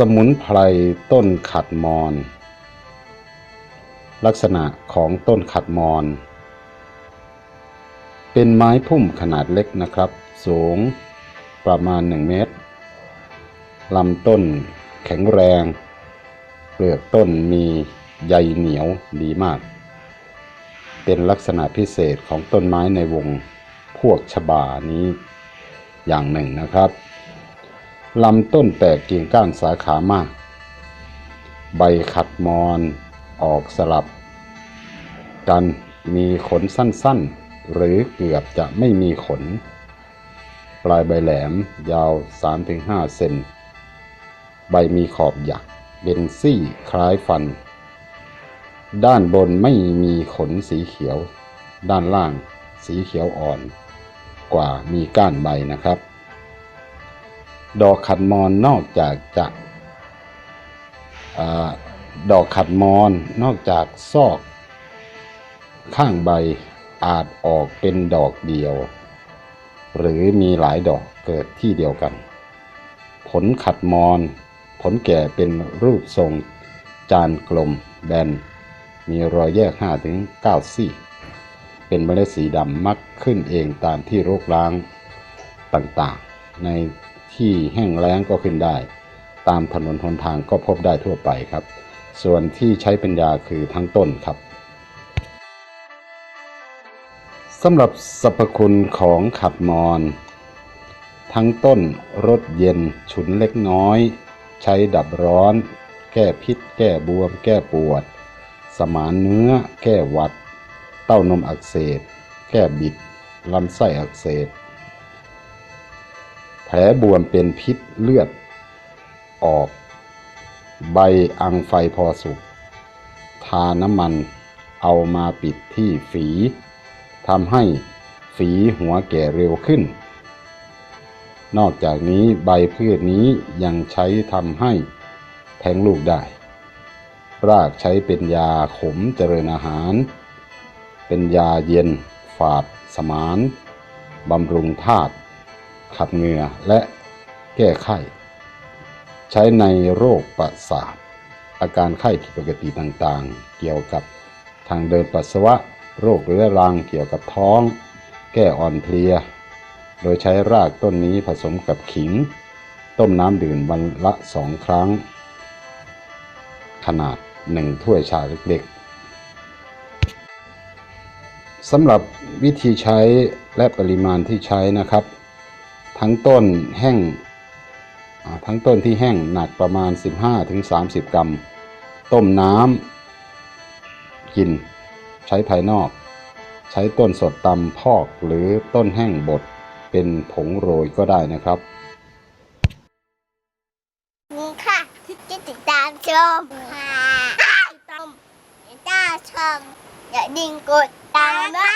สมุนไพรต้นขัดมอน ลักษณะของต้นขัดมอน เป็นไม้พุ่มขนาดเล็กนะครับ สูงประมาณ 1 เมตร ลำต้นแข็งแรง เปลือกต้นมีใยเหนียวดีมาก เป็นลักษณะพิเศษของต้นไม้ในวงพวกชบานี้อย่างหนึ่งนะครับ ลำต้นแตกกิ่งก้านสาขามาก ใบขัดมอน ออกสลับ กันมีขนสั้นๆ หรือเกือบจะไม่มีขน ปลายใบแหลมยาว 3-5 เซน ใบมีขอบหยักเป็นซี่คล้ายฟัน ด้านบนไม่มีขนสีเขียว ด้านล่างสีเขียวอ่อน กว่ามีก้านใบนะครับ ดอกขัดมอนนอกจากจะดอกขัดมอนนอกจากซอกข้างใบอาจออกเป็นดอกเดียว หรือมีหลายดอกเกิดที่เดียวกัน ผลขัดมอนผลแก่เป็นรูปทรงจานกลมแบน มีรอยแยก5ถึง9ซี่ เป็นเมล็ดสีดำมักขึ้นเองตามที่โรคล้างต่างๆ ใน ที่แห้งแล้งก็ขึ้นได้ ตามถนนหนทางก็พบได้ทั่วไปครับ ส่วนที่ใช้เป็นยาคือทั้งต้นครับสำหรับสรรพคุณของขัดมอนทั้งต้นรสเย็นฉุนเล็กน้อย ใช้ดับร้อน แก้พิษ แก้บวม แก้ปวด สมานเนื้อ แก้หวัด เต้านมอักเสบ แก้บิดลำไส้อักเสบ แผลบวมเป็นพิษเลือด ออก ใบอังไฟพอสุก ทาน้ำมันเอามาปิดที่ฝีทำให้ฝีหัวแก่เร็วขึ้น นอกจากนี้ใบพืชนี้ยังใช้ทำให้แทงลูกได้ รากใช้เป็นยาขมเจริญอาหาร เป็นยาเย็น ฝาด สมาน บำรุงธาตุ ขับเหงื่อและแก้ไข้ ใช้ในโรคประสาท อาการไข้ผิดปกติต่างๆ เกี่ยวกับทางเดินปัสสาวะ โรคเรื้อรังเกี่ยวกับท้อง แก้อ่อนเพลีย โดยใช้รากต้นนี้ผสมกับขิง ต้มน้ำดื่มวันละสองครั้ง ขนาดหนึ่งถ้วยชาเล็กๆสำหรับวิธีใช้และปริมาณที่ใช้นะครับ ทั้งต้นแห้งอ่าทั้งต้นที่แห้งหนักประมาณ 15-30 กรัม ต้มน้ำกิน ใช้ภายนอก ใช้ต้นสดตำพอกหรือต้นแห้งบดเป็นผงโรยก็ได้นะครับนี่ค่ะที่จะติดตามชมค่ะติดตามติดตามชมอย่าดิ่งกดตามนะ